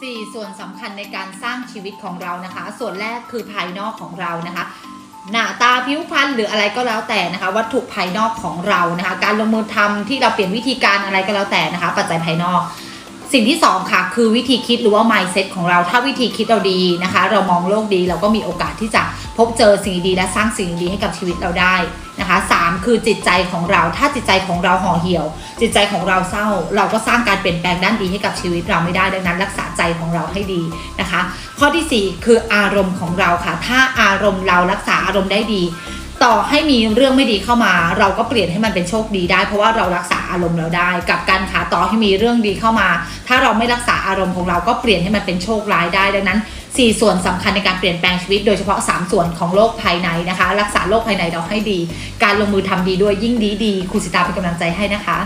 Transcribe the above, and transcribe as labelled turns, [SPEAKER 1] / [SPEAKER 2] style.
[SPEAKER 1] 4 ส่วนสำคัญในการสร้างชีวิตของเรานะคะ ส่วนแรกคือภายนอกของเรานะคะ หน้าตาผิวพรรณหรืออะไรก็แล้วแต่นะคะ วัตถุภายนอกของเรานะคะ การลงมือทำที่เราเปลี่ยนวิธีการอะไรก็แล้วแต่นะคะ ปัจจัยภายนอก สิ่งที่สองค่ะ คือวิธีคิดหรือว่า mindset ของเราถ้าวิธีคิดเราดีนะคะ เรามองโลกดีเราก็มีโอกาสที่จะ พบเจอสิ่งดีและสร้างสิ่งดีให้กับชีวิตเราได้นะคะสามคือจิตใจของเรา ถ้าจิตใจของเราห่อเหี่ยว จิตใจของเราเศร้า เราก็สร้างการเปลี่ยนแปลงด้านดีให้กับชีวิตเราไม่ได้ดังนั้น รักษาใจของเราให้ดีนะคะ ข้อที่สี่คืออารมณ์ของเราค่ะ ถ้าอารมณ์เรารักษาอารมณ์ได้ดี ต่อให้มีเรื่องไม่ดีเข้ามา เราก็เปลี่ยนให้มันเป็นโชคดีได้ เพราะว่าเรารักษาอารมณ์เราได้ กับการขาต่อให้มีเรื่องดีเข้ามา ถ้าเราไม่รักษาอารมณ์ของเราก็เปลี่ยนให้มันเป็นโชคร้ายได้ดังนั้น 4 ส่วนสำคัญในการเปลี่ยนแปลงชีวิต โดยเฉพาะ 3 ส่วนของโลกภายในนะคะ รักษาโลกภายในเราให้ดี การลงมือทำดีด้วยยิ่งดีดีครูสิตาเป็นกำลังใจให้นะคะ